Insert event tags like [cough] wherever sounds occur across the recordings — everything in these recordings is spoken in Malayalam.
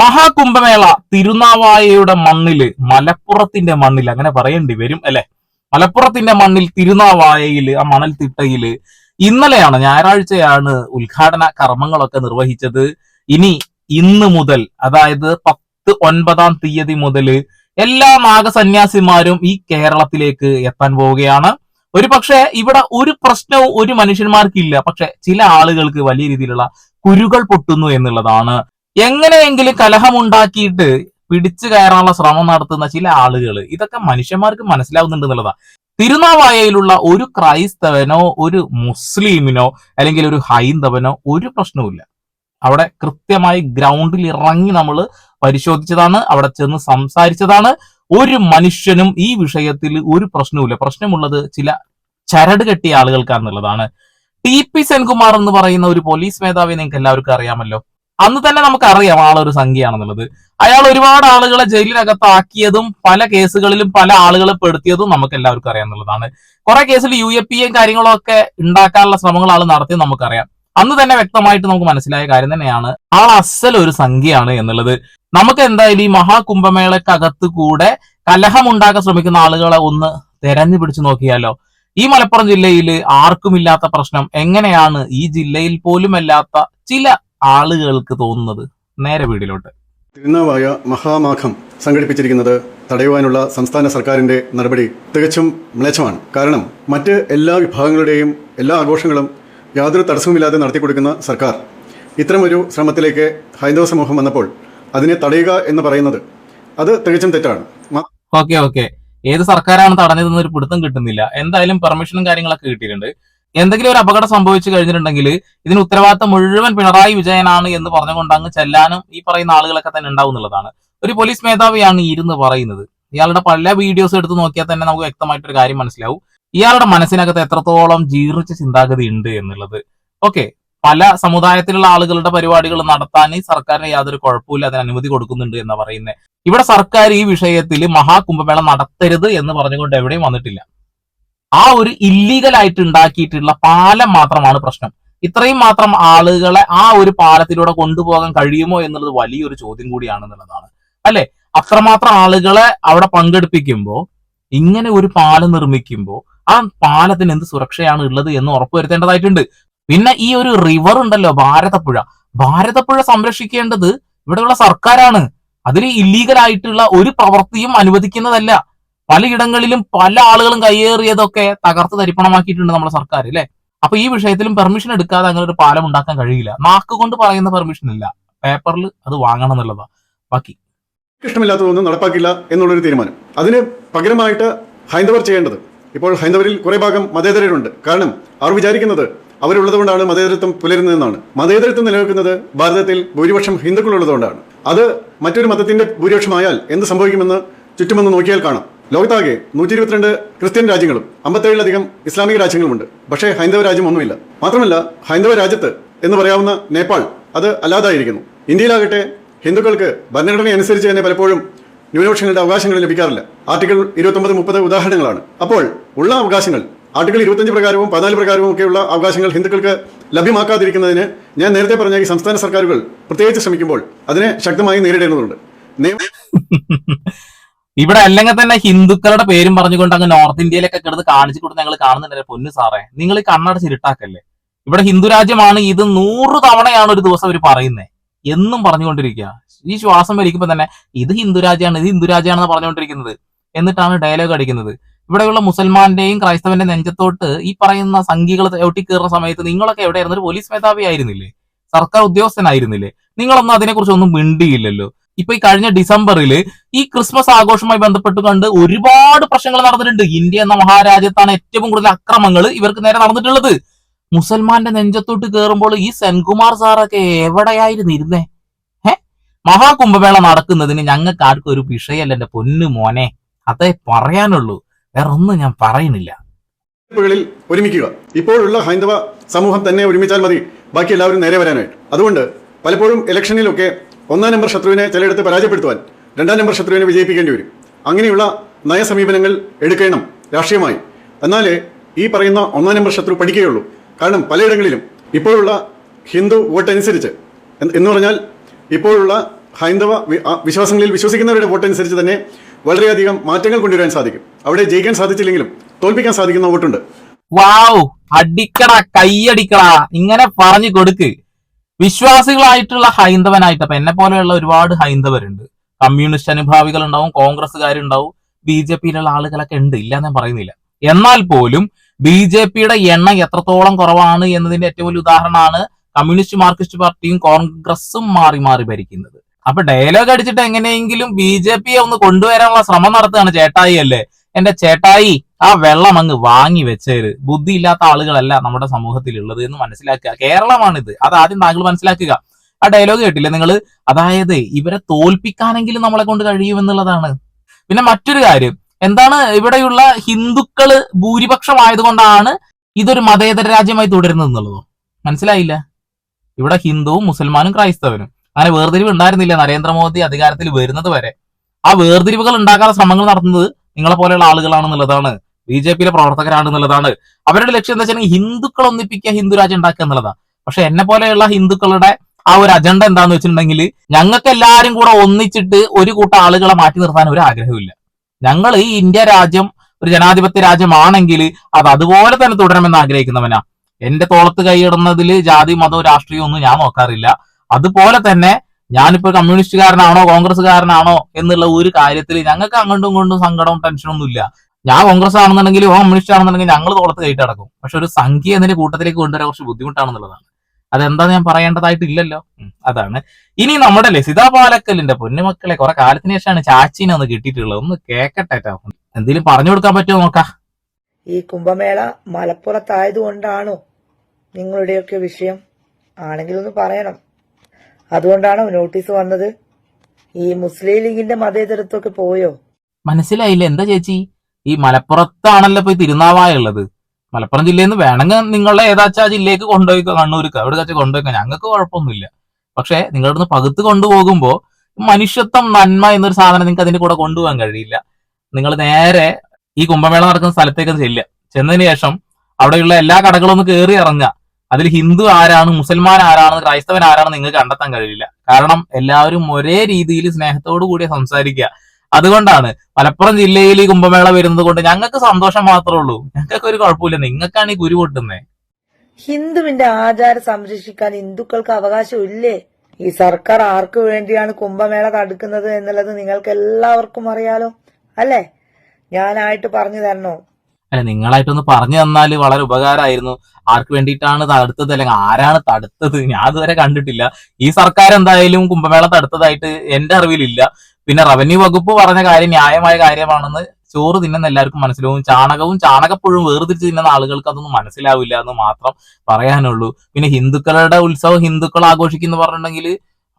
മഹാകുംഭമേള തിരുനാവായയുടെ മണ്ണിൽ മലപ്പുറത്തിന്റെ മണ്ണിൽ അങ്ങനെ പറയേണ്ടി വരും അല്ലെ? മലപ്പുറത്തിന്റെ മണ്ണിൽ തിരുനാവായയിൽ ആ മണൽ തിട്ടയിൽ ഇന്നലെയാണ് ഞായറാഴ്ചയാണ് ഉദ്ഘാടന കർമ്മങ്ങളൊക്കെ നിർവഹിച്ചത്. ഇനി ഇന്ന് മുതൽ അതായത് പത്ത് ഒൻപതാം തീയതി മുതൽ എല്ലാ നാഗസന്യാസിമാരും ഈ കേരളത്തിലേക്ക് എത്താൻ പോവുകയാണ്. ഒരു പക്ഷേ ഇവിടെ ഒരു പ്രശ്നവും ഒരു മനുഷ്യന്മാർക്കില്ല പക്ഷെ ചില ആളുകൾക്ക് വലിയ രീതിയിലുള്ള കുരുകൾ പൊട്ടുന്നു എന്നുള്ളതാണ് എങ്ങനെയെങ്കിലും കലഹമുണ്ടാക്കിയിട്ട് പിടിച്ചു കയറാനുള്ള ശ്രമം നടത്തുന്ന ചില ആളുകൾ ഇതൊക്കെ മനുഷ്യന്മാർക്ക് മനസ്സിലാവുന്നുണ്ട് എന്നുള്ളതാണ് തിരുനാവായയിലുള്ള ഒരു ക്രൈസ്തവനോ ഒരു മുസ്ലിമിനോ അല്ലെങ്കിൽ ഒരു ഹൈന്ദവനോ ഒരു പ്രശ്നവുമില്ല. അവിടെ കൃത്യമായി ഗ്രൗണ്ടിൽ ഇറങ്ങി നമ്മൾ പരിശോധിച്ചതാണ് അവിടെ ചെന്ന് സംസാരിച്ചതാണ്. ഒരു മനുഷ്യനും ഈ വിഷയത്തിൽ ഒരു പ്രശ്നവുമില്ല. പ്രശ്നമുള്ളത് ചില ചരട് കെട്ടിയ ആളുകൾക്കാണെന്നുള്ളതാണ്. ടി പി സെൻകുമാർ എന്ന് പറയുന്ന ഒരു പോലീസ് മേധാവി നിങ്ങൾക്ക് എല്ലാവർക്കും അറിയാമല്ലോ. അന്ന് തന്നെ നമുക്ക് അറിയാം ആളൊരു സംഖ്യയാണെന്നുള്ളത്. അയാൾ ഒരുപാട് ആളുകളെ ജയിലിനകത്താക്കിയതും പല കേസുകളിലും പല ആളുകളെ പെടുത്തിയതും നമുക്ക് എല്ലാവർക്കും അറിയാമെന്നുള്ളതാണ് കുറെ കേസിൽ യു എ പി എ കാര്യങ്ങളും ഒക്കെ ഉണ്ടാക്കാനുള്ള ശ്രമങ്ങൾ ആൾ നടത്തിയത് നമുക്കറിയാം. അന്ന് തന്നെ വ്യക്തമായിട്ട് നമുക്ക് മനസ്സിലായ കാര്യം തന്നെയാണ് ആൾ അസൽ ഒരു സംഖ്യയാണ് എന്നുള്ളത്. നമുക്ക് എന്തായാലും ഈ മഹാകുംഭമേളക്കകത്ത് കൂടെ കലഹമുണ്ടാക്കാൻ ശ്രമിക്കുന്ന ആളുകളെ ഒന്ന് തെരഞ്ഞു പിടിച്ചു നോക്കിയാലോ? ഈ മലപ്പുറം ജില്ലയിൽ ആർക്കുമില്ലാത്ത പ്രശ്നം എങ്ങനെയാണ്? ഈ ജില്ലയിൽ പോലുമല്ലാത്ത ചില ആളുകൾക്ക് തോന്നുന്നത് നേരെ വീടിലോട്ട്. തിരുനാവായ മഹാമാഘം സംഘടിപ്പിച്ചിരിക്കുന്നത് തടയുവാനുള്ള സംസ്ഥാന സർക്കാരിന്റെ നടപടി തികച്ചും മ്ലേച്ഛമാണ്. കാരണം മറ്റ് എല്ലാ വിഭാഗങ്ങളുടെയും എല്ലാ ആഘോഷങ്ങളും യാതൊരു തടസ്സവുമില്ലാതെ നടത്തിക്കൊടുക്കുന്ന സർക്കാർ. ഇത്തരമൊരു ശ്രമത്തിലേക്ക് ഹൈന്ദവ സമൂഹം വന്നപ്പോൾ അതിനെ തടയുക എന്ന് പറയുന്നത് അത് തികച്ചും തെറ്റാണ്. Okay okay. ഏത് സർക്കാരാണ് തടഞ്ഞതെന്നൊരു പിടുത്തം കിട്ടുന്നില്ല. എന്തായാലും പെർമിഷനും കാര്യങ്ങളൊക്കെ കിട്ടിയിട്ടുണ്ട്. എന്തെങ്കിലും ഒരു അപകടം സംഭവിച്ചു കഴിഞ്ഞിട്ടുണ്ടെങ്കിൽ ഇതിന് ഉത്തരവാദിത്തം മുഴുവൻ പിണറായി വിജയനാണ് എന്ന് പറഞ്ഞുകൊണ്ട് അങ്ങ് ചെല്ലാനും ഈ പറയുന്ന ആളുകളൊക്കെ തന്നെ ഉണ്ടാവും എന്നുള്ളതാണ്. ഒരു പോലീസ് മേധാവിയാണ് ഇരുന്ന് പറയുന്നത്. ഇയാളുടെ പല വീഡിയോസ് എടുത്ത് നോക്കിയാൽ തന്നെ നമുക്ക് വ്യക്തമായിട്ടൊരു കാര്യം മനസ്സിലാവും. ഇയാളുടെ മനസ്സിനകത്ത് എത്രത്തോളം ജീർണിച്ച ചിന്താഗതി ഉണ്ട് എന്നുള്ളത്. ഓക്കെ പല സമുദായത്തിലുള്ള ആളുകളുടെ പരിപാടികൾ നടത്താൻ സർക്കാരിന് യാതൊരു കുഴപ്പമില്ല അതിന് അനുമതി കൊടുക്കുന്നുണ്ട് എന്ന് പറയുന്നത് ഇവിടെ സർക്കാർ ഈ വിഷയത്തിൽ മഹാകുംഭമേള നടത്തരുത് എന്ന് പറഞ്ഞുകൊണ്ട് എവിടെയും വന്നിട്ടില്ല. ആ ഒരു ഇല്ലീഗൽ ആയിട്ട് ഉണ്ടാക്കിയിട്ടുള്ള പാലം മാത്രമാണ് പ്രശ്നം. ഇത്രയും മാത്രം ആളുകളെ ആ ഒരു പാലത്തിലൂടെ കൊണ്ടുപോകാൻ കഴിയുമോ എന്നുള്ളത് വലിയൊരു ചോദ്യം കൂടിയാണെന്നുള്ളതാണ്. അല്ലെ? അത്രമാത്രം ആളുകളെ അവിടെ പങ്കെടുപ്പിക്കുമ്പോൾ ഇങ്ങനെ ഒരു പാലം നിർമ്മിക്കുമ്പോൾ ആ പാലത്തിന് എന്ത് സുരക്ഷയാണ് ഉള്ളത് എന്ന് ഉറപ്പുവരുത്തേണ്ടതായിട്ടുണ്ട് പിന്നെ ഈ ഒരു റിവർ ഉണ്ടല്ലോ ഭാരതപ്പുഴ. ഭാരതപ്പുഴ സംരക്ഷിക്കേണ്ടത് ഇവിടെയുള്ള സർക്കാരാണ്. അതിൽ ഇല്ലീഗൽ ആയിട്ടുള്ള ഒരു പ്രവൃത്തിയും അനുവദിക്കുന്നതല്ല. പലയിടങ്ങളിലും പല ആളുകളും കയ്യേറിയതൊക്കെ തകർത്ത് തരിപ്പണമാക്കിയിട്ടുണ്ട് നമ്മുടെ സർക്കാർ അല്ലെ അപ്പൊ ഈ വിഷയത്തിലും പെർമിഷൻ എടുക്കാതെ അങ്ങനെ ഒരു പാലം ഉണ്ടാക്കാൻ കഴിയില്ല. നാക്ക് കൊണ്ട് പറയുന്ന പെർമിഷൻ ഇല്ല. പേപ്പറിൽ അത് വാങ്ങണം എന്നുള്ളതാ. ബാക്കി. ഇഷ്ടമില്ലാത്തതൊന്നും നടപ്പാക്കില്ല എന്നുള്ളൊരു തീരുമാനം. അതിന് പകരമായിട്ട് ഹൈന്ദവർ ചെയ്യേണ്ടത്. ഇപ്പോൾ ഹൈന്ദവരിൽ കുറേ ഭാഗം മതേതരരുണ്ട്. കാരണം അവർ വിചാരിക്കുന്നത് അവരുള്ളതുകൊണ്ടാണ് മതേതരത്വം പുലരുന്നതെന്നാണ്. മതേതരത്വം നിലനിൽക്കുന്നത് ഭാരതത്തിൽ ഭൂരിപക്ഷം ഹിന്ദുക്കളുള്ളതുകൊണ്ടാണ്. അത് മറ്റൊരു മതത്തിന്റെ ഭൂരിപക്ഷമായാൽ എന്ത് സംഭവിക്കുമെന്ന് ചുറ്റുമെന്ന് നോക്കിയാൽ കാണാം. ലോകത്താകെ നൂറ്റി ഇരുപത്തിരണ്ട് ക്രിസ്ത്യൻ രാജ്യങ്ങളും അമ്പത്തേഴിലധികം ഇസ്ലാമിക രാജ്യങ്ങളുമുണ്ട്. പക്ഷേ ഹൈന്ദവ രാജ്യം ഒന്നുമില്ല. മാത്രമല്ല ഹൈന്ദവ രാജ്യത്ത് എന്ന് പറയാവുന്ന നേപ്പാൾ അത് അല്ലാതായിരിക്കുന്നു. ഇന്ത്യയിലാകട്ടെ ഹിന്ദുക്കൾക്ക് ഭരണഘടന അനുസരിച്ച് തന്നെ പലപ്പോഴും ന്യൂനപക്ഷങ്ങളുടെ അവകാശങ്ങൾ ലഭിക്കാറില്ല. ആർട്ടിക്കിൾ ഇരുപത്തൊമ്പത് മുപ്പത് ഉദാഹരണങ്ങളാണ്. അപ്പോൾ ഉള്ള അവകാശങ്ങൾ ആർട്ടിക്കിൾ ഇരുപത്തഞ്ച് പ്രകാരവും പതിനാല് പ്രകാരവും ഒക്കെയുള്ള അവകാശങ്ങൾ ഹിന്ദുക്കൾക്ക് ലഭ്യമാക്കാതിരിക്കുന്നതിന് ഞാൻ നേരത്തെ പറഞ്ഞ ഈ സംസ്ഥാന സർക്കാരുകൾ പ്രത്യേകിച്ച് ശ്രമിക്കുമ്പോൾ അതിനെ ശക്തമായി നേരിടേണ്ടതുണ്ട്. [laughs] ഇവിടെ അല്ലെങ്കിൽ തന്നെ ഹിന്ദുക്കളുടെ പേരും പറഞ്ഞുകൊണ്ട് അങ്ങ് നോർത്ത് ഇന്ത്യയിലൊക്കെ കിടന്ന് കാണിച്ചു കൊടുത്ത് ഞങ്ങൾ കാണുന്നുണ്ടല്ലേ പൊന്നു സാറേ. നിങ്ങൾ കണ്ണടച്ച് ഇരുട്ടാക്കല്ലേ? ഇവിടെ ഹിന്ദു രാജ്യമാണ് ഇത് നൂറ് തവണയാണ് ഒരു ദിവസം അവർ പറയുന്നത് എന്നും പറഞ്ഞുകൊണ്ടിരിക്കുക. ഈ ശ്വാസം വലിക്കുമ്പോൾ തന്നെ ഇത് ഹിന്ദു രാജ്യമാണ് ഇത് ഹിന്ദു രാജ്യമാണെന്ന് പറഞ്ഞുകൊണ്ടിരിക്കുന്നത്. എന്നിട്ടാണ് ഡയലോഗ് അടിക്കുന്നത്. ഇവിടെയുള്ള മുസൽമാന്റെയും ക്രൈസ്തവന്റെ നെഞ്ചത്തോട്ട് ഈ പറയുന്ന സംഖ്യകൾ ഒട്ടിക്കേറുന്ന സമയത്ത് നിങ്ങളൊക്കെ എവിടെയായിരുന്നു? ഒരു പോലീസ് മേധാവി ആയിരുന്നില്ലേ? സർക്കാർ ഉദ്യോഗസ്ഥനായിരുന്നില്ലേ? നിങ്ങളൊന്നും അതിനെക്കുറിച്ചൊന്നും മിണ്ടിയില്ലല്ലോ. ഇപ്പൊ ഈ കഴിഞ്ഞ ഡിസംബറിൽ ഈ ക്രിസ്മസ് ആഘോഷവുമായി ബന്ധപ്പെട്ട് കണ്ട് ഒരുപാട് പ്രശ്നങ്ങൾ നടന്നിട്ടുണ്ട്. ഇന്ത്യ എന്ന മഹാരാജ്യത്താണ് ഏറ്റവും കൂടുതൽ അക്രമങ്ങൾ ഇവർക്ക് നേരെ നടന്നിട്ടുള്ളത്. മുസൽമാന്റെ നെഞ്ചത്തോട്ട് കയറുമ്പോൾ ഈ സെൻകുമാർ സാറൊക്കെ എവിടെയായിരുന്നു ഇരുന്നേ? ഏ മഹാകുംഭമേള നടക്കുന്നതിന് ഞങ്ങൾക്ക് ആർക്കും ഒരു വിഷയമല്ല എന്റെ പൊന്നു മോനെ. അതേ പറയാനുള്ളൂ. വേറെ ഒന്നും ഞാൻ പറയുന്നില്ല. ഒരുമിക്കുക. ഇപ്പോഴുള്ള ഹൈന്ദവ സമൂഹം തന്നെ ഒരുമിച്ചാൽ മതി. ബാക്കി എല്ലാവരും നേരെ വരാനായിട്ട്. അതുകൊണ്ട് പലപ്പോഴും ഇലക്ഷനിലൊക്കെ ഒന്നാം നമ്പർ ശത്രുവിനെ ചിലയിടത്ത് പരാജയപ്പെടുത്തുവാൻ രണ്ടാം നമ്പർ ശത്രുവിനെ വിജയിപ്പിക്കേണ്ടി വരും. അങ്ങനെയുള്ള നയസമീപനങ്ങൾ എടുക്കണം രാഷ്ട്രീയമായി. എന്നാലേ ഈ പറയുന്ന ഒന്നാം നമ്പർ ശത്രു പഠിക്കുകയുള്ളൂ. കാരണം പലയിടങ്ങളിലും ഇപ്പോഴുള്ള ഹിന്ദു വോട്ടനുസരിച്ച് എന്ന് പറഞ്ഞാൽ ഇപ്പോഴുള്ള ഹൈന്ദവ വിശ്വാസങ്ങളിൽ വിശ്വസിക്കുന്നവരുടെ വോട്ടനുസരിച്ച് തന്നെ വളരെയധികം മാറ്റങ്ങൾ കൊണ്ടുവരാൻ സാധിക്കും. അവിടെ ജയിക്കാൻ സാധിച്ചില്ലെങ്കിലും തോൽപ്പിക്കാൻ സാധിക്കുന്ന വോട്ടുണ്ട്. വാവ് അടിക്കടാ കൈയടിക്കടാ ഇങ്ങനെ പറഞ്ഞു കൊടുക്ക്. വിശ്വാസികളായിട്ടുള്ള ഹൈന്ദവനായിട്ട് അപ്പൊ എന്നെ പോലെയുള്ള ഒരുപാട് ഹൈന്ദവരുണ്ട്. കമ്മ്യൂണിസ്റ്റ് അനുഭാവികൾ ഉണ്ടാവും കോൺഗ്രസ്സുകാരുണ്ടാവും ബി ജെ പിയിലുള്ള ആളുകളൊക്കെ ഉണ്ട്. ഇല്ല ഞാൻ പറയുന്നില്ല. എന്നാൽ പോലും ബി ജെ പിയുടെ എണ്ണം എത്രത്തോളം കുറവാണ് എന്നതിന്റെ ഏറ്റവും വലിയ ഉദാഹരണമാണ് കമ്മ്യൂണിസ്റ്റ് മാർക്സിസ്റ്റ് പാർട്ടിയും കോൺഗ്രസും മാറി മാറി ഭരിക്കുന്നത്. അപ്പൊ ഡയലോഗ് അടിച്ചിട്ട് എങ്ങനെയെങ്കിലും ബി ജെ പിയെ ഒന്ന് കൊണ്ടുവരാനുള്ള ശ്രമം നടത്തുകയാണ് ചേട്ടായി അല്ലേ? എന്റെ ചേട്ടായി ആ വെള്ളം അങ്ങ് വാങ്ങി വെച്ചേര്. ബുദ്ധി ഇല്ലാത്ത ആളുകളല്ല നമ്മുടെ സമൂഹത്തിൽ ഉള്ളത് എന്ന് മനസ്സിലാക്കുക. കേരളമാണിത്. അത് ആദ്യം താങ്കൾ മനസ്സിലാക്കുക. ആ ഡയലോഗ് കേട്ടില്ലേ നിങ്ങൾ അതായത് ഇവരെ തോൽപ്പിക്കാനെങ്കിലും നമ്മളെ കൊണ്ട് കഴിയുമെന്നുള്ളതാണ്. പിന്നെ മറ്റൊരു കാര്യം. എന്താണ് ഇവിടെയുള്ള ഹിന്ദുക്കൾ ഭൂരിപക്ഷമായതുകൊണ്ടാണ് ഇതൊരു മതേതര രാജ്യമായി തുടരുന്നത് എന്നുള്ളതോ? മനസ്സിലായില്ല. ഇവിടെ ഹിന്ദുവും മുസൽമാനും ക്രൈസ്തവനും. അങ്ങനെ വേർതിരിവ് ഉണ്ടായിരുന്നില്ല നരേന്ദ്രമോദി അധികാരത്തിൽ വരുന്നത് വരെ. ആ വേർതിരിവുകൾ ഉണ്ടാക്കാനുള്ള ശ്രമങ്ങൾ നടത്തുന്നത് നിങ്ങളെ പോലെയുള്ള ആളുകളാണെന്നുള്ളതാണ്. ബി ജെ പിയിലെ പ്രവർത്തകരാണ് എന്നുള്ളതാണ്. അവരുടെ ലക്ഷ്യം എന്താ വെച്ചാൽ ഹിന്ദുക്കൾ ഒന്നിപ്പിക്കുക ഹിന്ദു രാജ്യം ഉണ്ടാക്കുക എന്നുള്ളതാണ് പക്ഷെ എന്നെ പോലെയുള്ള ഹിന്ദുക്കളുടെ ആ ഒരു അജണ്ട എന്താന്ന് വെച്ചിട്ടുണ്ടെങ്കിൽ ഞങ്ങൾക്ക് എല്ലാവരും കൂടെ ഒന്നിച്ചിട്ട് ഒരു കൂട്ടം ആളുകളെ മാറ്റി നിർത്താൻ ഒരു ആഗ്രഹമില്ല ഞങ്ങൾ ഈ ഇന്ത്യ രാജ്യം ഒരു ജനാധിപത്യ രാജ്യമാണെങ്കിൽ അത് അതുപോലെ തന്നെ തുടരണമെന്ന് ആഗ്രഹിക്കുന്നവനാ. എന്റെ തോളത്ത് കൈയിടുന്നതിൽ ജാതി മതവും രാഷ്ട്രീയവും ഒന്നും ഞാൻ നോക്കാറില്ല. അതുപോലെ തന്നെ ഞാനിപ്പോ കമ്മ്യൂണിസ്റ്റുകാരനാണോ കോൺഗ്രസ്സുകാരനാണോ എന്നുള്ള ഒരു കാര്യത്തിൽ ഞങ്ങൾക്ക് അങ്ങോട്ടും ഇങ്ങോട്ടും സങ്കടവും ടെൻഷനും ഒന്നും ഇല്ല. ഞാൻ കോൺഗ്രസ് ആണെന്നുണ്ടെങ്കിലും ഓ കമ്മ്യൂണിസ്റ്റ് ആണെന്നുണ്ടെങ്കിൽ ഞങ്ങൾ തോളത്ത് കൈയിട്ട് നടക്കും പക്ഷെ ഒരു സംഖ്യ എന്നതിന്റെ കൂട്ടത്തിലേക്ക് കൊണ്ടുവരാൻ കുറച്ച് ബുദ്ധിമുട്ടാണെന്നുള്ളതാണ്. അതെന്താ ഞാൻ പറയേണ്ടതായിട്ടില്ലല്ലോ ഇല്ലല്ലോ? അതാണ്. ഇനി നമ്മുടെ ലസിത പാലക്കലിന്റെ പൊന്നുമക്കളെ കുറെ കാലത്തിന് ശേഷമാണ് ചാച്ചിനെ ഒന്ന് കിട്ടിയിട്ടുള്ളത്. ഒന്ന് കേക്കട്ടെ എന്തെങ്കിലും പറഞ്ഞു കൊടുക്കാൻ പറ്റുമോ നോക്കാം? ഈ കുംഭമേള മലപ്പുറത്തായതുകൊണ്ടാണോ നിങ്ങളുടെയൊക്കെ വിഷയം? ആണെങ്കിൽ ഒന്ന് പറയണം. അതുകൊണ്ടാണോ നോട്ടീസ് വന്നത്? ഈ മുസ്ലിം ലീഗിന്റെ മതേതരത്വമൊക്കെ പോയോ? മനസ്സിലായില്ല. എന്താ ചേച്ചി? ഈ മലപ്പുറത്താണല്ലോ ഇപ്പൊ ഈ തിരുനാവായ ഉള്ളത് മലപ്പുറം ജില്ലയിൽ നിന്ന് വേണമെങ്കിൽ നിങ്ങളുടെ ഏതാച്ചാ ജില്ലയ്ക്ക് കൊണ്ടുപോയിക്കോ കണ്ണൂർക്ക്. അവിടെ വെച്ചാൽ കൊണ്ടുപോയിക്കോ. ഞങ്ങൾക്ക് കുഴപ്പമൊന്നുമില്ല. പക്ഷെ നിങ്ങളുടെ നിന്ന് പകുത്ത് കൊണ്ടുപോകുമ്പോൾ മനുഷ്യത്വം നന്മ എന്നൊരു സാധനം നിങ്ങൾക്ക് അതിന്റെ കൂടെ കൊണ്ടുപോകാൻ കഴിയില്ല. നിങ്ങൾ നേരെ ഈ കുംഭമേള നടക്കുന്ന സ്ഥലത്തേക്ക് ചെല്ലുക. ചെന്നതിന് ശേഷം അവിടെയുള്ള എല്ലാ കടകളും ഒന്ന് കയറി ഇറങ്ങുക. അതിൽ ഹിന്ദു ആരാണ് മുസൽമാൻ ആരാണ് ക്രൈസ്തവൻ ആരാണ് നിങ്ങൾക്ക് കണ്ടെത്താൻ കഴിയില്ല. കാരണം എല്ലാവരും ഒരേ രീതിയിൽ സ്നേഹത്തോടു കൂടി സംസാരിക്കുക. അതുകൊണ്ടാണ് മലപ്പുറം ജില്ലയിൽ ഈ കുംഭമേള വരുന്നത് കൊണ്ട് ഞങ്ങൾക്ക് സന്തോഷം മാത്രമേ ഉള്ളൂ. ഞങ്ങൾക്ക് ഒരു കുഴപ്പമില്ല. നിങ്ങൾക്കാണ് ഈ കുരു പൊട്ടുന്നത് ഹിന്ദുവിന്റെ ആചാരം സംരക്ഷിക്കാൻ ഹിന്ദുക്കൾക്ക് അവകാശമില്ലേ? ഈ സർക്കാർ ആർക്കു വേണ്ടിയാണ് കുംഭമേള തടുക്കുന്നത് എന്നുള്ളത് നിങ്ങൾക്ക് എല്ലാവർക്കും അറിയാലോ അല്ലേ? ഞാനായിട്ട് പറഞ്ഞു തരണോ? അല്ല നിങ്ങളായിട്ടൊന്ന് പറഞ്ഞു തന്നാൽ വളരെ ഉപകാരമായിരുന്നു. ആർക്ക് വേണ്ടിയിട്ടാണ് തടുത്തത്? അല്ലെങ്കിൽ ആരാണ് തടുത്തത്? ഞാൻ ഇതുവരെ കണ്ടിട്ടില്ല. ഈ സർക്കാർ എന്തായാലും കുംഭമേള തടുത്തതായിട്ട് എന്റെ അറിവിലില്ല. പിന്നെ റവന്യൂ വകുപ്പ് പറഞ്ഞ കാര്യം ന്യായമായ കാര്യമാണെന്ന് ചോറ് തിന്നുന്ന എല്ലാവർക്കും മനസ്സിലാവും. ചാണകവും ചാണകപ്പുഴും വേർതിരിച്ച് തിന്നുന്ന ആളുകൾക്ക് അതൊന്നും മനസ്സിലാവില്ല എന്ന് മാത്രം പറയാനുള്ളൂ. പിന്നെ ഹിന്ദുക്കളുടെ ഉത്സവം ഹിന്ദുക്കൾ ആഘോഷിക്കുന്നു പറഞ്ഞിട്ടുണ്ടെങ്കിൽ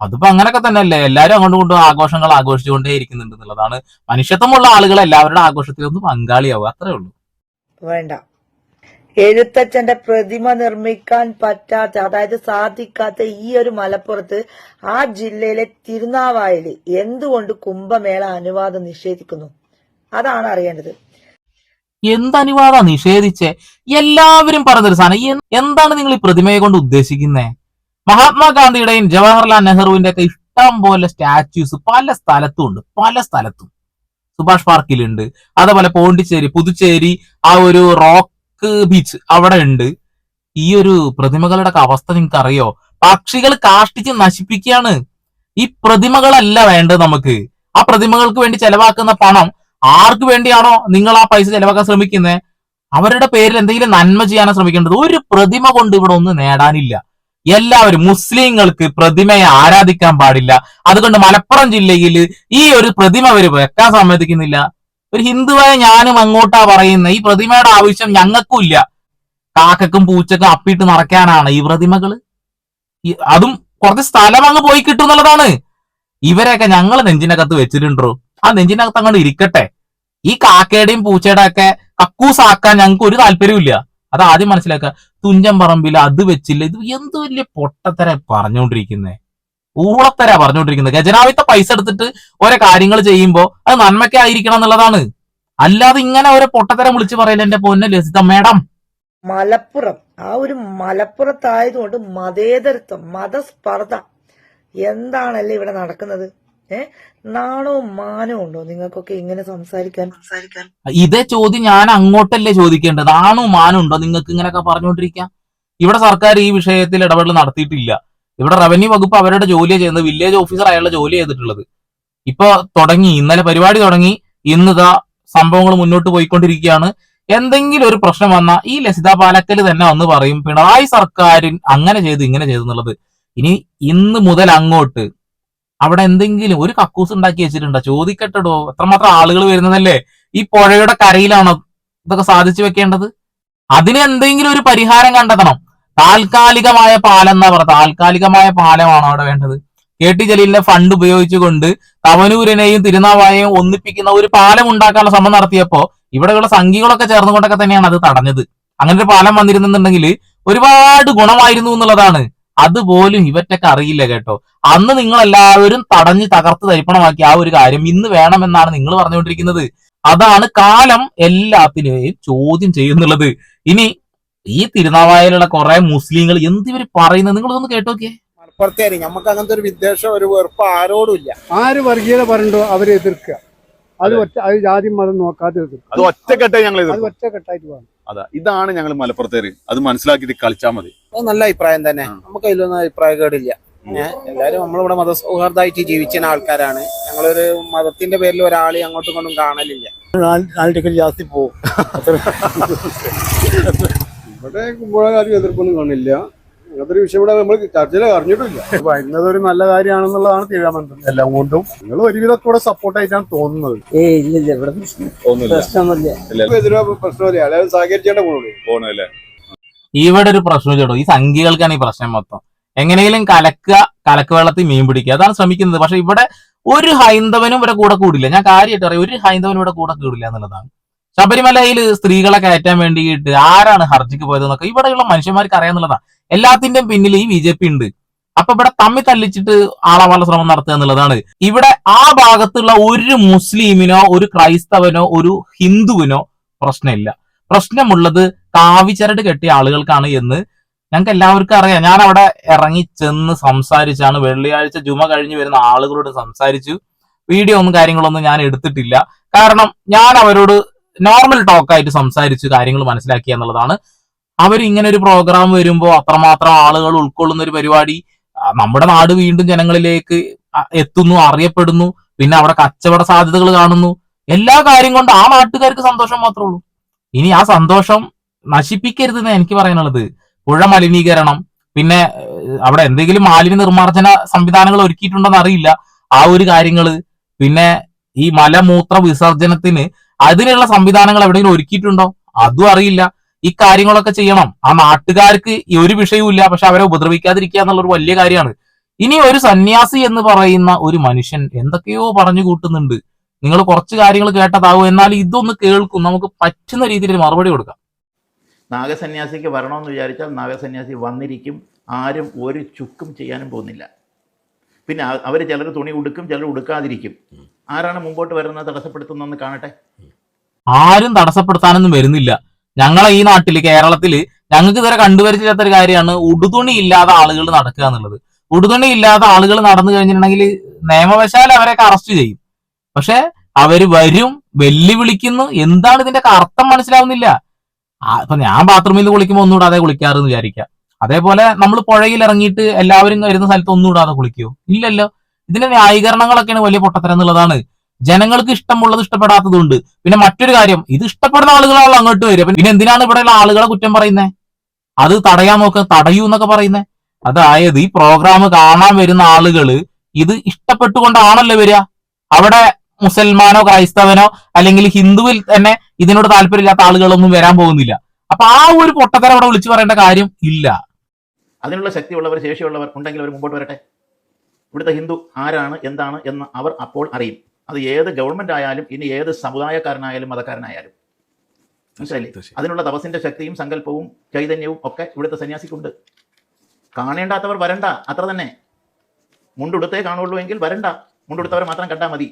അതിപ്പോ അങ്ങനെയൊക്കെ തന്നെയല്ലേ? എല്ലാവരും അങ്ങോട്ടും ഇങ്ങോട്ടും ആഘോഷങ്ങൾ ആഘോഷിച്ചുകൊണ്ടേ ഇരിക്കുന്നുണ്ട് എന്നുള്ളതാണ്. മനുഷ്യത്വമുള്ള ആളുകൾ എല്ലാവരുടെ ആഘോഷത്തിൽ ഒന്ന് പങ്കാളിയാവും അത്രേ ഉള്ളൂ. വേണ്ട. എഴുത്തച്ഛന്റെ പ്രതിമ നിർമ്മിക്കാൻ പറ്റാത്ത അതായത് സാധിക്കാത്ത ഈ ഒരു മലപ്പുറത്ത് ആ ജില്ലയിലെ തിരുനാവായയിൽ എന്തുകൊണ്ട് കുംഭമേള അനുവാദം നിഷേധിക്കുന്നു? അതാണ് അറിയേണ്ടത്. എന്തനുവാദ നിഷേധിച്ച്? എല്ലാവരും പറഞ്ഞൊരു സാധനം. എന്താണ് നിങ്ങൾ ഈ പ്രതിമയെ കൊണ്ട് ഉദ്ദേശിക്കുന്നത് മഹാത്മാഗാന്ധിയുടെയും ജവഹർലാൽ നെഹ്റുവിന്റെ ഒക്കെ ഇഷ്ടം പോലെ സ്റ്റാച്യൂസ് പല സ്ഥലത്തും ഉണ്ട്. പല സ്ഥലത്തും. സുഭാഷ് പാർക്കിലുണ്ട്. അതേപോലെ പോണ്ടിച്ചേരി പുതുച്ചേരി ആ ഒരു റോക്ക് ബീച്ച് അവിടെ ഉണ്ട് ഈ ഒരു പ്രതിമകളുടെ അവസ്ഥ നിങ്ങൾക്ക് അറിയോ പക്ഷികൾ കാഷ്ടിച്ച് നശിപ്പിക്കുകയാണ്. ഈ പ്രതിമകളല്ല വേണ്ടത് നമുക്ക്. ആ പ്രതിമകൾക്ക് വേണ്ടി ചെലവാക്കുന്ന പണം ആർക്ക് വേണ്ടിയാണോ നിങ്ങൾ ആ പൈസ ചെലവാക്കാൻ ശ്രമിക്കുന്നത്? അവരുടെ പേരിൽ എന്തെങ്കിലും നന്മ ചെയ്യാനാണ് ശ്രമിക്കേണ്ടത്. ഒരു പ്രതിമ കൊണ്ട് ഇവിടെ ഒന്നും നേടാനില്ല. എല്ലാവരും മുസ്ലിങ്ങൾക്ക് പ്രതിമയെ ആരാധിക്കാൻ പാടില്ല. അതുകൊണ്ട് മലപ്പുറം ജില്ലയിൽ ഈ ഒരു പ്രതിമ അവർ വെക്കാൻ സമ്മതിക്കുന്നില്ല. ഒരു ഹിന്ദുവായ ഞാനും അങ്ങോട്ടാ പറയുന്നത് ഈ പ്രതിമയുടെ ആവശ്യം ഞങ്ങൾക്കും ഇല്ല കാക്കക്കും പൂച്ചക്കും അപ്പിട്ട് നടക്കാനാണ് ഈ പ്രതിമകൾ. അതും കുറച്ച് സ്ഥലം അങ്ങ് പോയി കിട്ടും എന്നുള്ളതാണ്. ഇവരെയൊക്കെ ഞങ്ങൾ നെഞ്ചിനകത്ത് വെച്ചിട്ടുണ്ടോ? ആ നെഞ്ചിനകത്ത് അങ്ങോട്ട് ഇരിക്കട്ടെ. ഈ കാക്കയുടെയും പൂച്ചയുടെ ഒക്കെ കക്കൂസാക്കാൻ ഞങ്ങൾക്ക് ഒരു താല്പര്യമില്ല അത് ആദ്യം മനസ്സിലാക്കുക തുഞ്ചൻ പറമ്പിൽ അത് വെച്ചില്ല. ഇത് എന്ത് വലിയ പൊട്ടത്തര പറഞ്ഞുകൊണ്ടിരിക്കുന്നേ. ഊളത്തര പറഞ്ഞുകൊണ്ടിരിക്കുന്നത്. ഖജനാവിത്തെ പൈസ എടുത്തിട്ട് ഓരോ കാര്യങ്ങൾ ചെയ്യുമ്പോൾ അത് നന്മയ്ക്ക് ആയിരിക്കണം എന്നുള്ളതാണ്. അല്ലാതെ ഇങ്ങനെ ഓരോ പൊട്ടത്തരം വിളിച്ചു പറയില്ല എന്റെ പൊന്നെ ലസിത മേഡം? മലപ്പുറം. ആ ഒരു മലപ്പുറത്തായതുകൊണ്ട് മതേതരത്വം മതസ്പർദ്ധ എന്താണല്ലേ ഇവിടെ നടക്കുന്നത്? ഏഹ് നാണവും മാനവും ഉണ്ടോ നിങ്ങൾക്കൊക്കെ ഇങ്ങനെ സംസാരിക്കാൻ? സംസാരിക്കാൻ. ഇതേ ചോദ്യം ഞാൻ അങ്ങോട്ടല്ലേ ചോദിക്കേണ്ടത്? ആണോ മാനവും ഉണ്ടോ നിങ്ങൾക്ക് ഇങ്ങനെയൊക്കെ പറഞ്ഞുകൊണ്ടിരിക്കാം ഇവിടെ സർക്കാർ ഈ വിഷയത്തിൽ ഇടപെടൽ നടത്തിയിട്ടില്ല. ഇവിടെ റവന്യൂ വകുപ്പ് അവരുടെ ജോലിയാണ് ചെയ്യുന്നത്. വില്ലേജ് ഓഫീസർ അയാളുടെ ജോലി ചെയ്തിട്ടുള്ളത്. ഇപ്പൊ തുടങ്ങി ഇന്നലെ പരിപാടി തുടങ്ങി. ഇന്നിതാ സംഭവങ്ങൾ മുന്നോട്ട് പോയിക്കൊണ്ടിരിക്കുകയാണ്. എന്തെങ്കിലും ഒരു പ്രശ്നം വന്നാൽ ഈ ലസിത പാലക്കൽ തന്നെ വന്ന് പറയും പിണറായി സർക്കാരിൻ അങ്ങനെ ചെയ്തു ഇങ്ങനെ ചെയ്തു എന്നുള്ളത്. ഇനി ഇന്ന് മുതൽ അങ്ങോട്ട് അവിടെ എന്തെങ്കിലും ഒരു കക്കൂസ് ഉണ്ടാക്കി വെച്ചിട്ടുണ്ടോ? ചോദിക്കട്ടെടോ. എത്രമാത്രം ആളുകൾ വരുന്നതല്ലേ? ഈ പുഴയുടെ കരയിലാണോ ഇതൊക്കെ സാധിച്ചു വെക്കേണ്ടത്? അതിന് എന്തെങ്കിലും ഒരു പരിഹാരം കണ്ടെത്തണം. താൽക്കാലികമായ പാലം എന്നാ പറ താൽക്കാലികമായ പാലമാണ് അവിടെ വേണ്ടത്? കെ ടി ജലീലിന്റെ ഫണ്ട് ഉപയോഗിച്ചുകൊണ്ട് തവനൂരിനെയും തിരുനാവായെയും ഒന്നിപ്പിക്കുന്ന ഒരു പാലം ഉണ്ടാക്കാനുള്ള ശ്രമം നടത്തിയപ്പോ ഇവിടെയുള്ള സംഘികളൊക്കെ ചേർന്നുകൊണ്ടൊക്കെ തന്നെയാണ് അത് തടഞ്ഞത്. അങ്ങനെ ഒരു പാലം വന്നിരുന്നുണ്ടെങ്കിൽ ഒരുപാട് ഗുണമായിരുന്നു എന്നുള്ളതാണ്. അതുപോലും ഇവറ്റൊക്കെ അറിയില്ല കേട്ടോ. അന്ന് നിങ്ങൾ എല്ലാവരും തടഞ്ഞ് തകർത്ത് തരിപ്പണമാക്കി ആ ഒരു കാര്യം ഇന്ന് വേണമെന്നാണ് നിങ്ങൾ പറഞ്ഞുകൊണ്ടിരിക്കുന്നത്. അതാണ് കാലം എല്ലാത്തിനെയും ചോദ്യം ചെയ്യുന്നുള്ളത്. ഇനി ഈ തിരുനാവായയിലുള്ള കുറെ മുസ്ലിങ്ങൾ എന്തിവര് പറയുന്നത് നിങ്ങൾ ഒന്ന് കേട്ടോക്കെ മലപ്പുറത്തേരി നമുക്ക് അങ്ങനത്തെ ഒരു വിദ്വേഷം ഒരു വെറുപ്പ് ആരോടും ഇല്ല. ആര് വർഗീയത പറഞ്ഞോ അവരെ എതിർക്കുക. അത് ഒറ്റ അത് ജാതി മതം നോക്കാതെ എതിർക്കുക. അത് ഒറ്റക്കെട്ടായി ഞങ്ങൾ അത് ഒറ്റക്കെട്ടായിട്ട് വേണം. അതാ ഇതാണ് ഞങ്ങൾ മലപ്പുറത്തേര്. അത് മനസ്സിലാക്കിയിട്ട് കളിച്ചാൽ മതി. നല്ല അഭിപ്രായം തന്നെ. നമുക്ക് അതിലൊന്നും അഭിപ്രായ കേടില്ല. ഏഹ് എല്ലാരും നമ്മളിവിടെ മതസൗഹാർദ്ദമായിട്ട് ജീവിച്ചിന് ആൾക്കാരാണ്. ഞങ്ങളൊരു മതത്തിന്റെ പേരിൽ ഒരാളെ അങ്ങോട്ടും ഇങ്ങോട്ടും കാണലില്ല. നാല് ടിക്കറ്റ് ജാസ്തി പോകും [laughs] ഇവിടെ കാര്യം എതിർപ്പൊന്നും കാണില്ല. അങ്ങനത്തെ വിഷയം ഇവിടെ നമ്മൾ ചർച്ചയിൽ അറിഞ്ഞിട്ടില്ല. വരുന്നത് ഒരു നല്ല കാര്യമാണെന്നുള്ളതാണ് തീരുമാനം എല്ലാം കൊണ്ടും നിങ്ങൾ ഒരുവിധം കൂടെ സപ്പോർട്ടായിട്ടാണ് തോന്നുന്നത്. ഏയ് ഇല്ലില്ല ഇവിടെ തോന്നുന്നില്ല. പ്രശ്നമൊന്നുമില്ല. എതിരെ പ്രശ്നമില്ല. അതായത് സഹകരിച്ചേണ്ട കൂടുള്ളൂ പോണല്ലേ ഇവിടെ ഒരു പ്രശ്നം ചേട്ടോ ഈ സംഖ്യകൾക്കാണ് ഈ പ്രശ്നം മൊത്തം. എങ്ങനെയെങ്കിലും കലക്കുക കലക്ക് വെള്ളത്തിൽ മീൻ പിടിക്കുക. അതാണ് ശ്രമിക്കുന്നത്. പക്ഷെ ഇവിടെ ഒരു ഹൈന്ദവനും ഇവിടെ കൂടെ കൂടില്ല. ഞാൻ കാര്യമായിട്ട് അറിയാം ഒരു ഹൈന്ദവനും ഇവിടെ കൂടെ കൂടില്ല എന്നുള്ളതാണ്. ശബരിമലയിൽ സ്ത്രീകളെ കയറ്റാൻ വേണ്ടിയിട്ട് ആരാണ് ഹർജിക്ക് പോയത് എന്നൊക്കെ ഇവിടെയുള്ള മനുഷ്യന്മാർക്ക് അറിയാന്നുള്ളതാണ് എല്ലാത്തിന്റെയും പിന്നിൽ ഈ ബി ജെ പി ഉണ്ട്. അപ്പൊ ഇവിടെ തമ്മി തല്ലിച്ചിട്ട് ആളാവാനുള്ള ശ്രമം നടത്തുക എന്നുള്ളതാണ്. ഇവിടെ ആ ഭാഗത്തുള്ള ഒരു മുസ്ലിമിനോ ഒരു ക്രൈസ്തവനോ ഒരു ഹിന്ദുവിനോ പ്രശ്നമില്ല. പ്രശ്നമുള്ളത് കാവിച്ചരട് കെട്ടിയ ആളുകൾക്കാണ് എന്ന് ഞങ്ങൾക്ക് എല്ലാവർക്കും അറിയാം. ഞാൻ അവിടെ ഇറങ്ങി ചെന്ന് സംസാരിച്ചാണ് വെള്ളിയാഴ്ച ജുമ കഴിഞ്ഞ് വരുന്ന ആളുകളോട് സംസാരിച്ചു. വീഡിയോ ഒന്നും കാര്യങ്ങളൊന്നും ഞാൻ എടുത്തിട്ടില്ല. കാരണം ഞാൻ അവരോട് നോർമൽ ടോക്കായിട്ട് സംസാരിച്ച് കാര്യങ്ങൾ മനസ്സിലാക്കി എന്നുള്ളതാണ്. അവർ ഇങ്ങനെ ഒരു പ്രോഗ്രാം വരുമ്പോൾ അത്രമാത്രം ആളുകൾ ഉൾക്കൊള്ളുന്ന ഒരു പരിപാടി നമ്മുടെ നാട് വീണ്ടും ജനങ്ങളിലേക്ക് എത്തുന്നു അറിയപ്പെടുന്നു പിന്നെ അവിടെ കച്ചവട സാധ്യതകൾ കാണുന്നു. എല്ലാ കാര്യം കൊണ്ട് ആ നാട്ടുകാർക്ക് സന്തോഷം മാത്രമേ ഉള്ളൂ. ഇനി ആ സന്തോഷം നശിപ്പിക്കരുതെന്ന് എനിക്ക് പറയാനുള്ളത്. പുഴ മലിനീകരണം പിന്നെ അവിടെ എന്തെങ്കിലും മാലിന്യ നിർമ്മാർജന സംവിധാനങ്ങൾ ഒരുക്കിയിട്ടുണ്ടെന്ന് അറിയില്ല. ആ ഒരു കാര്യങ്ങൾ പിന്നെ ഈ മലമൂത്ര വിസർജനത്തിന് അതിനുള്ള സംവിധാനങ്ങൾ എവിടെയെങ്കിലും ഒരുക്കിയിട്ടുണ്ടോ? അതും അറിയില്ല. ഈ കാര്യങ്ങളൊക്കെ ചെയ്യണം. ആ നാട്ടുകാർക്ക് ഈ ഒരു വിഷയവും ഇല്ല. പക്ഷെ അവരെ ഉപദ്രവിക്കാതിരിക്കുക എന്നുള്ള ഒരു വലിയ കാര്യമാണ്. ഇനി ഒരു സന്യാസി എന്ന് പറയുന്ന ഒരു മനുഷ്യൻ എന്തൊക്കെയോ പറഞ്ഞു കൂട്ടുന്നുണ്ട്. നിങ്ങൾ കുറച്ച് കാര്യങ്ങൾ കേട്ടതാവും. എന്നാൽ ഇതൊന്ന് കേൾക്കും. നമുക്ക് പറ്റുന്ന രീതിയിൽ മറുപടി കൊടുക്കാം. നാഗസന്യാസിക്ക് വരണമെന്ന് വിചാരിച്ചാൽ നാഗസന്യാസി വന്നിരിക്കും. ആരും ഒരു ചുക്കും ചെയ്യാനും പോകുന്നില്ല. പിന്നെ അവർ ചിലർ തുണി ഉടുക്കും ചിലർ ഉടുക്കാതിരിക്കും. ആരാണ് മുമ്പോട്ട് വരുന്നത് തടസ്സപ്പെടുത്തുന്നതെന്ന് കാണട്ടെ? ആരും തടസ്സപ്പെടുത്താനൊന്നും വരുന്നില്ല. ഞങ്ങളെ ഈ നാട്ടിൽ കേരളത്തിൽ ഞങ്ങൾക്ക് ഇതുവരെ കണ്ടുവരിച്ചില്ലാത്ത ഒരു കാര്യമാണ് ഉടുതുണി ഇല്ലാതെ ആളുകൾ നടക്കുക എന്നുള്ളത്. ഉടുതുണി ഇല്ലാതെ ആളുകൾ നടന്നു കഴിഞ്ഞിട്ടുണ്ടെങ്കിൽ നിയമവശാൽ അവരെയൊക്കെ അറസ്റ്റ് ചെയ്യും. പക്ഷെ അവർ വരും വെല്ലുവിളിക്കുന്നു. എന്താണ് ഇതിന്റെ അർത്ഥം മനസ്സിലാവുന്നില്ല. അപ്പൊ ഞാൻ ബാത്റൂമിൽ നിന്ന് കുളിക്കുമ്പോൾ ഒന്നും ഇടാതെ കുളിക്കാറെന്ന് വിചാരിക്കാം. അതേപോലെ നമ്മൾ പുഴയിൽ ഇറങ്ങിയിട്ട് എല്ലാവരും വരുന്ന സ്ഥലത്ത് ഒന്നും ഇടാതെ കുളിക്കുമോ ഇല്ലല്ലോ. ഇതിന്റെ ന്യായീകരണങ്ങളൊക്കെയാണ് വലിയ പൊട്ടത്തരം എന്നുള്ളതാണ്. ജനങ്ങൾക്ക് ഇഷ്ടമുള്ളത് ഇഷ്ടപ്പെടാത്തതുണ്ട്. പിന്നെ മറ്റൊരു കാര്യം ഇത് ഇഷ്ടപ്പെടുന്ന ആളുകളാണല്ലോ അങ്ങോട്ട് വരിക. പിന്നെ എന്തിനാണ് ഇവിടെയുള്ള ആളുകളെ കുറ്റം പറയുന്നത് അത് തടയാൻ നോക്കുക തടയൂ എന്നൊക്കെ പറയുന്നത് അതായത് ഈ പ്രോഗ്രാം കാണാൻ വരുന്ന ആളുകൾ ഇത് ഇഷ്ടപ്പെട്ടുകൊണ്ടാണല്ലോ വരിക. അവിടെ മുസൽമാനോ ക്രൈസ്തവനോ അല്ലെങ്കിൽ ഹിന്ദുവിൽ തന്നെ ഇതിനോട് താല്പര്യമില്ലാത്ത ആളുകളൊന്നും വരാൻ പോകുന്നില്ല. അപ്പൊ ആ ഒരു പൊട്ടത്തരം അവിടെ വിളിച്ചു പറയേണ്ട കാര്യം ഇല്ല. അതിനുള്ള ശക്തിയുള്ളവർ ശേഷിയുള്ളവർ ഉണ്ടെങ്കിൽ അവർ മുമ്പോട്ട് വരട്ടെ? ഇവിടുത്തെ ഹിന്ദു ആരാണ് എന്താണ് എന്ന് അവർ അപ്പോൾ അറിയും. അത് ഏത് ഗവൺമെന്റ് ആയാലും ഇനി ഏത് സമുദായക്കാരനായാലും മതക്കാരനായാലും. മനസ്സിലായില്ലേ? അതിനുള്ള തപസിന്റെ ശക്തിയും സങ്കല്പവും ചൈതന്യവും ഒക്കെ ഇവിടുത്തെ സന്യാസിക്കുണ്ട്. കാണേണ്ടാത്തവർ വരണ്ട അത്ര തന്നെ. മുണ്ടുടുത്തേ കാണുള്ളൂ എങ്കിൽ വരണ്ട മുണ്ടുടുത്തവരെ മാത്രം കണ്ടാൽ മതി.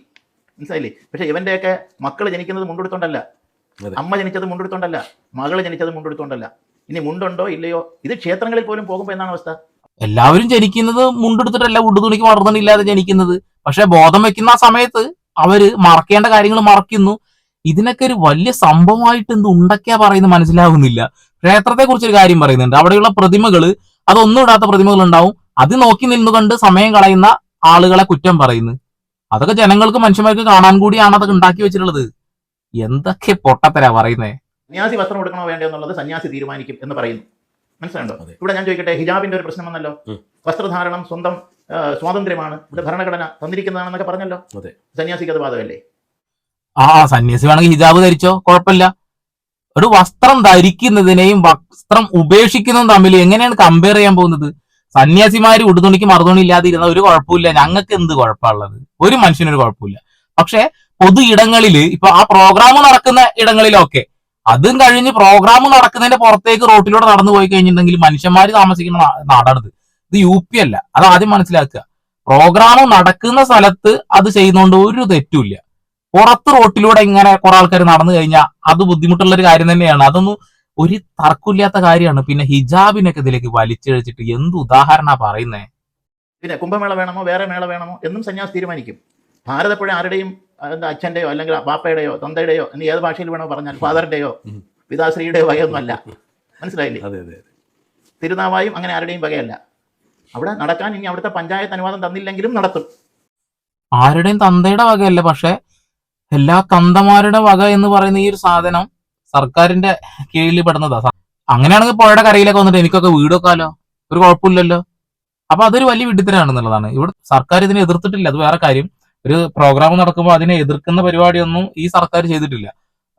മനസ്സിലായില്ലേ? പക്ഷെ ഇവന്റെയൊക്കെ മക്കൾ ജനിക്കുന്നത് മുണ്ടെടുത്തോണ്ടല്ല. അമ്മ ജനിച്ചത് മുണ്ടെടുത്തോണ്ടല്ല. മകൾ ജനിച്ചത് മുണ്ടെടുത്തോണ്ടല്ല. ഇനി മുണ്ടുണ്ടോ ഇല്ലയോ? ഇത് ക്ഷേത്രങ്ങളിൽ പോലും പോകുമ്പോൾ എന്താണ് അവസ്ഥ? എല്ലാവരും ജനിക്കുന്നത് മുണ്ടെടുത്തിട്ടല്ല ഉടുതുണിക്ക് മറുതണില്ലാതെ ജനിക്കുന്നത്. പക്ഷെ ബോധം വെക്കുന്ന ആ സമയത്ത് അവർ മറക്കേണ്ട കാര്യങ്ങൾ മറക്കുന്നു. ഇതിനൊക്കെ ഒരു വലിയ സംഭവമായിട്ട് എന്ത് ഉണ്ടൊക്കെയാ പറയുന്നത് മനസ്സിലാവുന്നില്ല. ക്ഷേത്രത്തെ കുറിച്ച് ഒരു കാര്യം പറയുന്നുണ്ട്. അവിടെയുള്ള പ്രതിമകൾ അതൊന്നും ഇടാത്ത പ്രതിമകൾ ഉണ്ടാവും അത് നോക്കി നിന്നുകൊണ്ട് സമയം കളയുന്ന ആളുകളെ കുറ്റം പറയുന്നു. അതൊക്കെ ജനങ്ങൾക്ക് മനുഷ്യന്മാർക്ക് കാണാൻ കൂടിയാണ് അതൊക്കെ ഉണ്ടാക്കി വെച്ചിട്ടുള്ളത്. എന്തൊക്കെ പൊട്ടത്തരാ പറയുന്നേ? സന്യാസി വസ്ത്രം കൊടുക്കണോ വേണ്ടോ എന്നുള്ളത് സന്യാസി തീരുമാനിക്കും എന്ന് പറയുന്നു. മനസ്സിലുണ്ടോ. ഇവിടെ ഞാൻ ചോദിക്കട്ടെ ഹിജാബിന്റെ ഒരു പ്രശ്നം വന്നല്ലോ വസ്ത്രധാരണം സ്വന്തം സ്വാതന്ത്ര്യമാണ്. ഇവിടെ ഭരണഘടന തന്നിരിക്കുന്നതാണെന്നൊക്കെ പറഞ്ഞല്ലോ. സന്യാസിക്ക് അത് ബാധകല്ലേ? ആ സന്യാസി വേണമെങ്കിൽ ഹിജാബ് ധരിച്ചോ? കുഴപ്പമില്ല. ഒരു വസ്ത്രം ധരിക്കുന്നതിനെയും വസ്ത്രം ഉപേക്ഷിക്കുന്നതും തമ്മിൽ എങ്ങനെയാണ് കമ്പയർ ചെയ്യാൻ പോകുന്നത്? സന്യാസിമാര് ഉടുതുണിക്ക് മറുതുണി ഇല്ലാതെ ഇരുന്ന ഒരു കുഴപ്പമില്ല. ഞങ്ങൾക്ക് എന്ത് കുഴപ്പമുള്ളത്? ഒരു മനുഷ്യനൊരു കുഴപ്പമില്ല. പക്ഷെ പൊതു ഇടങ്ങളിൽ ഇപ്പൊ ആ പ്രോഗ്രാം നടക്കുന്ന ഇടങ്ങളിലൊക്കെ അതും കഴിഞ്ഞ് പ്രോഗ്രാം നടക്കുന്നതിന്റെ പുറത്തേക്ക് റോട്ടിലൂടെ നടന്നു പോയി കഴിഞ്ഞിട്ടുണ്ടെങ്കിൽ മനുഷ്യന്മാര് താമസിക്കുന്ന നാടാണത് ഇത് യു പി അല്ല. അത് ആദ്യം മനസ്സിലാക്കുക. പ്രോഗ്രാം നടക്കുന്ന സ്ഥലത്ത് അത് ചെയ്യുന്നതുകൊണ്ട് ഒരു തെറ്റുമില്ല. പുറത്ത് റോട്ടിലൂടെ ഇങ്ങനെ കുറെ ആൾക്കാർ നടന്നു കഴിഞ്ഞാൽ അത് ബുദ്ധിമുട്ടുള്ള ഒരു കാര്യം തന്നെയാണ്. അതൊന്നും ഒരു തർക്കമില്ലാത്ത കാര്യമാണ്. പിന്നെ ഹിജാബിനൊക്കെ ഇതിലേക്ക് വലിച്ചഴിച്ചിട്ട് എന്ത് ഉദാഹരണ പറയുന്നേ? പിന്നെ കുംഭമേള വേണമോ? വേറെ മേള വേണമോ? എന്നും സന്യാസി തീരുമാനിക്കും. ഭാരതപ്പുഴ ആരുടെയും അച്ഛന്റെയോ അച്ഛന്റെയോ അല്ലെങ്കിൽ പാപ്പയുടെയോ തന്തയുടെയോ എന്ന് ഏത് ഭാഷയിൽ വേണോ പറഞ്ഞാൽ ഫാദറിന്റെയോ. പിതാശ്രീയുടെയോ വകയൊന്നും അല്ല മനസ്സിലായില്ലേ? അതെ അതെ തിരുനാവായും അങ്ങനെ ആരുടെയും വകയല്ല. അവിടെ നടക്കാൻ ഇനി അവിടുത്തെ പഞ്ചായത്ത് അനുവാദം തന്നില്ലെങ്കിലും നടത്തും. ആരുടെയും തന്തയുടെ വകയല്ല പക്ഷെ എല്ലാ തന്തമാരുടെ വക എന്ന് പറയുന്ന ഈ ഒരു സാധനം സർക്കാരിന്റെ കീഴിൽ പെടുന്നതാ. അങ്ങനെയാണെങ്കിൽ പുഴയുടെ കരയിലൊക്കെ വന്നിട്ട് എനിക്കൊക്കെ വീട് വെക്കാലോ ഒരു കുഴപ്പമില്ലല്ലോ. അപ്പൊ അതൊരു വലിയ വിഡിത്തരാണെന്നുള്ളതാണ് ഇവിടെ സർക്കാർ ഇതിനെ എതിർത്തിട്ടില്ല. അത് വേറെ കാര്യം. ഒരു പ്രോഗ്രാം നടക്കുമ്പോൾ അതിനെ എതിർക്കുന്ന പരിപാടിയൊന്നും ഈ സർക്കാർ ചെയ്തിട്ടില്ല.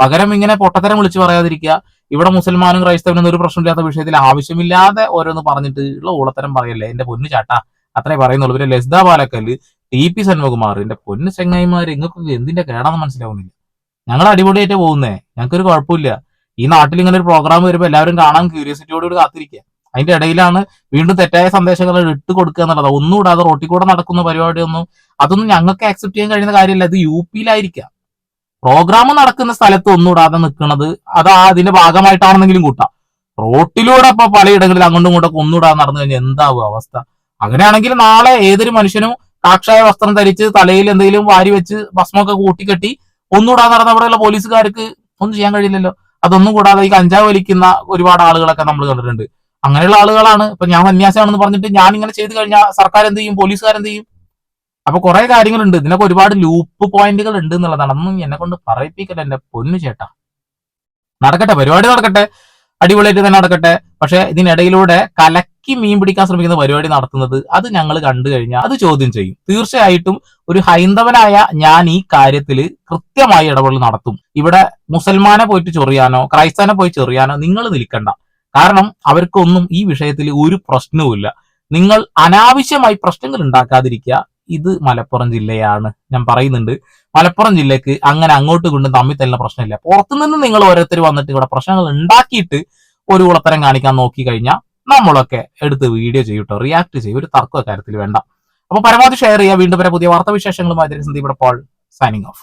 പകരം ഇങ്ങനെ പൊട്ടത്തരം വിളിച്ചു പറയാതിരിക്കുക. ഇവിടെ മുസൽമാനും ക്രൈസ്തവനും ഒരു പ്രശ്നമില്ലാത്ത വിഷയത്തിൽ ആവശ്യമില്ലാതെ ഓരോന്ന് പറഞ്ഞിട്ട് ഉള്ള ഊളത്തരം പറയല്ലേ? എന്റെ പൊന്നു ചാട്ടാ. അത്രേ പറയുന്നുള്ളൂ. പിന്നെ ലസ്ദ പാലക്കൽ ടി പി സെൻമകുമാർ എന്റെ പൊന്നു ചെങ്ങായിമാർ ഇങ്ങൾക്കൊക്കെ എന്തിന്റെ കേടാന്ന് മനസ്സിലാവുന്നില്ല. ഞങ്ങൾ അടിപൊളിയായിട്ട് പോകുന്നേ. ഞങ്ങൾക്കൊരു കുഴപ്പമില്ല. ഈ നാട്ടിൽ ഇങ്ങനെ ഒരു പ്രോഗ്രാം വരുമ്പോൾ എല്ലാവരും കാണാൻ ക്യൂരിയോസിറ്റിയോടുകൂടി കാത്തിരിക്കുക. അതിന്റെ ഇടയിലാണ് വീണ്ടും തെറ്റായ സന്ദേശങ്ങൾ ഇട്ട് കൊടുക്കുക എന്നുള്ളത്. ഒന്നും കൂടാതെ റോട്ടിൽ കൂടെ നടക്കുന്ന പരിപാടിയൊന്നും അതൊന്നും ഞങ്ങൾക്ക് ആക്സെപ്റ്റ് ചെയ്യാൻ കഴിയുന്ന കാര്യമല്ല. ഇത് യു പിയിലായിരിക്കാം. പ്രോഗ്രാം നടക്കുന്ന സ്ഥലത്ത് ഒന്നും കൂടാതെ നിൽക്കുന്നത് അത് അതിന്റെ ഭാഗമായിട്ടാണെന്നെങ്കിലും കൂട്ടാം. റോട്ടിലൂടെ ഇപ്പൊ പലയിടങ്ങളിൽ അങ്ങോട്ടും ഇങ്ങോട്ടും ഒന്നും ഇടാതെ നടന്നു കഴിഞ്ഞാൽ എന്താവും അവസ്ഥ? അങ്ങനെയാണെങ്കിൽ നാളെ ഏതൊരു മനുഷ്യനും കാക്ഷായ വസ്ത്രം ധരിച്ച് തലയിൽ എന്തെങ്കിലും വാരി വെച്ച് ഭസ്മൊക്കെ കൂട്ടിക്കെട്ടി ഒന്നും കൂടാതെ നടന്ന അവിടെയുള്ള പോലീസുകാർക്ക് ഒന്നും ചെയ്യാൻ കഴിയില്ലല്ലോ. അതൊന്നും കൂടാതെ ഈ കഞ്ചാവ് വലിക്കുന്ന ഒരുപാട് ആളുകളൊക്കെ നമ്മൾ കണ്ടിട്ടുണ്ട്. അങ്ങനെയുള്ള ആളുകളാണ്. ഇപ്പൊ ഞാൻ സന്യാസിയാണെന്ന് പറഞ്ഞിട്ട് ഞാൻ ഇങ്ങനെ ചെയ്തു കഴിഞ്ഞാൽ സർക്കാർ എന്ത് ചെയ്യും പോലീസുകാർ എന്ത് ചെയ്യും അപ്പൊ കുറെ കാര്യങ്ങളുണ്ട്. ഇതിനൊക്കെ ഒരുപാട് ലൂപ്പ് പോയിന്റുകൾ ഉണ്ട് എന്നുള്ളതാണ്. അതൊന്നും എന്നെ കൊണ്ട് പറയിപ്പിക്കല്ല എന്റെ പൊന്നു ചേട്ടാ. നടക്കട്ടെ പരിപാടി നടക്കട്ടെ. അടിപൊളിയായിട്ട് തന്നെ നടക്കട്ടെ. പക്ഷെ ഇതിനിടയിലൂടെ കലക്കി മീൻ പിടിക്കാൻ ശ്രമിക്കുന്ന പരിപാടി നടത്തുന്നത് അത് ഞങ്ങൾ കണ്ടു കഴിഞ്ഞാൽ അത് ചോദ്യം ചെയ്യും. തീർച്ചയായിട്ടും ഒരു ഹൈന്ദവനായ ഞാൻ ഈ കാര്യത്തിൽ കൃത്യമായി ഇടപെടൽ നടത്തും. ഇവിടെ മുസൽമാനെ പോയിട്ട് ചൊറിയാനോ ക്രൈസ്തവനെ പോയി ചെറിയാനോ നിങ്ങൾ നിൽക്കണ്ട. കാരണം അവർക്കൊന്നും ഈ വിഷയത്തിൽ ഒരു പ്രശ്നവുമില്ല. നിങ്ങൾ അനാവശ്യമായി പ്രശ്നങ്ങൾ ഉണ്ടാക്കാതിരിക്കുക. ഇത് മലപ്പുറം ജില്ലയാണ്. ഞാൻ പറയുന്നുണ്ട്. മലപ്പുറം ജില്ലക്ക് അങ്ങനെ അങ്ങോട്ട് കൊണ്ടും തമ്മിൽ തന്നെ പ്രശ്നമില്ല. പുറത്തുനിന്ന് നിങ്ങൾ ഓരോരുത്തർ വന്നിട്ട് ഇവിടെ പ്രശ്നങ്ങൾ ഉണ്ടാക്കിയിട്ട് ഒരു കുളത്തരം കാണിക്കാൻ നോക്കി കഴിഞ്ഞാൽ നമ്മളൊക്കെ എടുത്ത് വീഡിയോ ചെയ്യൂട്ടോ റിയാക്ട് ചെയ്യും. ഒരു തർക്ക കാര്യത്തിൽ വേണ്ട. അപ്പൊ പരമാവധി ഷെയർ ചെയ്യുക. വീണ്ടും വരെ പുതിയ വാർത്താവിശേഷങ്ങളുമായി. Sandeep Paul signing off